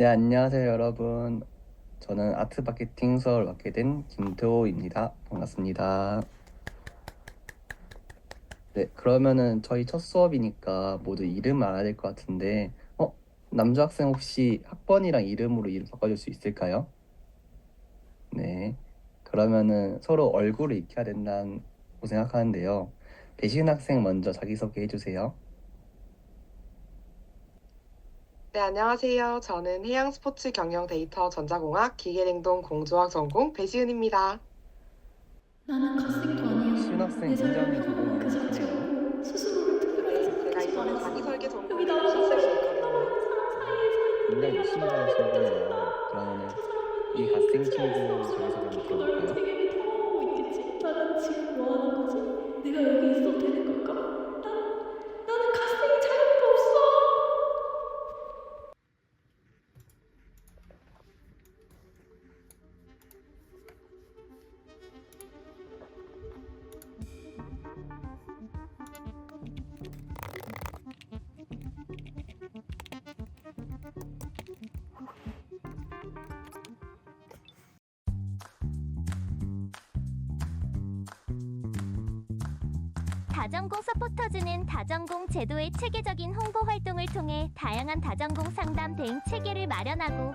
네, 안녕하세요, 여러분. 저는 아트 마케팅 수업을 맡게 된 김도호입니다. 반갑습니다. 네, 그러면은 저희 첫 수업이니까 모두 이름 알아야 될 것 같은데, 어, 남주 학생 혹시 학번이랑 이름으로 이름 바꿔줄 수 있을까요? 네, 그러면은 서로 얼굴을 익혀야 된다고 생각하는데요. 배시은 학생 먼저 자기소개 해주세요. 네, 안녕하세요. 저는 해양 스포츠 경영 데이터 전자공학 기계냉동 공조학 전공 배시은입니다. 나는 갓생도 아니야. 시은 학생 내 굉장히 삶은 좋은 그 이름이시네요. 자체고 스스로를 특별하게 제가 생각하지 이번에. 자기 설계 여기 전공을 나와서 실습을 사실 했거든요. 나만 사이에서 굉장히 열심히 하시는 분이에요. 그러면은 이 갓생 친구 한번 너 들어볼까요? 다전공 서포터즈는 다전공 제도의 체계적인 홍보 활동을 통해 다양한 다전공 상담 대응 체계를 마련하고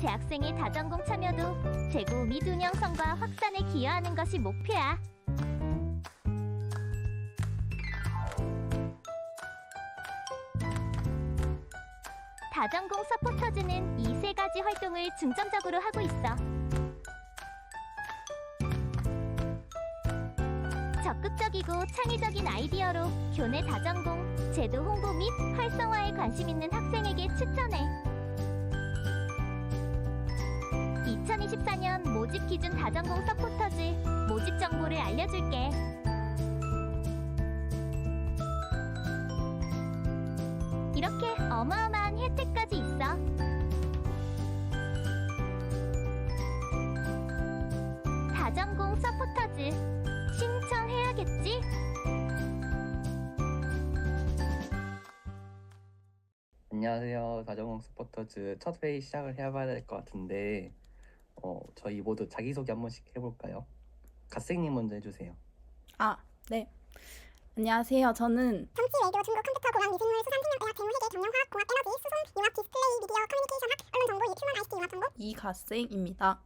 재학생의 다전공 참여도 재고 및 운영 성과 확산에 기여하는 것이 목표야. 다전공 서포터즈는 이 세 가지 활동을 중점적으로 하고 있어. 적극적이고 창의적인 아이디어로 교내 다전공, 제도 홍보 및 활성화에 관심 있는 학생에게 추천해. 2024년 모집 기준 다전공 서포터즈 모집 정보를 알려줄게. 이렇게 어마어마한 혜택까지 있어. 다전공 서포터즈 안녕하세요. 다정공 스포터즈 첫 회의 시작을 해봐야 될 것 같은데, 어, 저희 모두 자기소개 한 번씩 해볼까요? 갓생님 먼저 해주세요. 아, 네. 안녕하세요. 저는 정치 외교 중국 컴퓨터 공학 미생물 수산 생명의학 생물회계 경영화학 공학 에너지 수송 융합 디스플레이 미디어 커뮤니케이션 학 언론 정보 유튜브 ICT 융합 정보 이갓생입니다.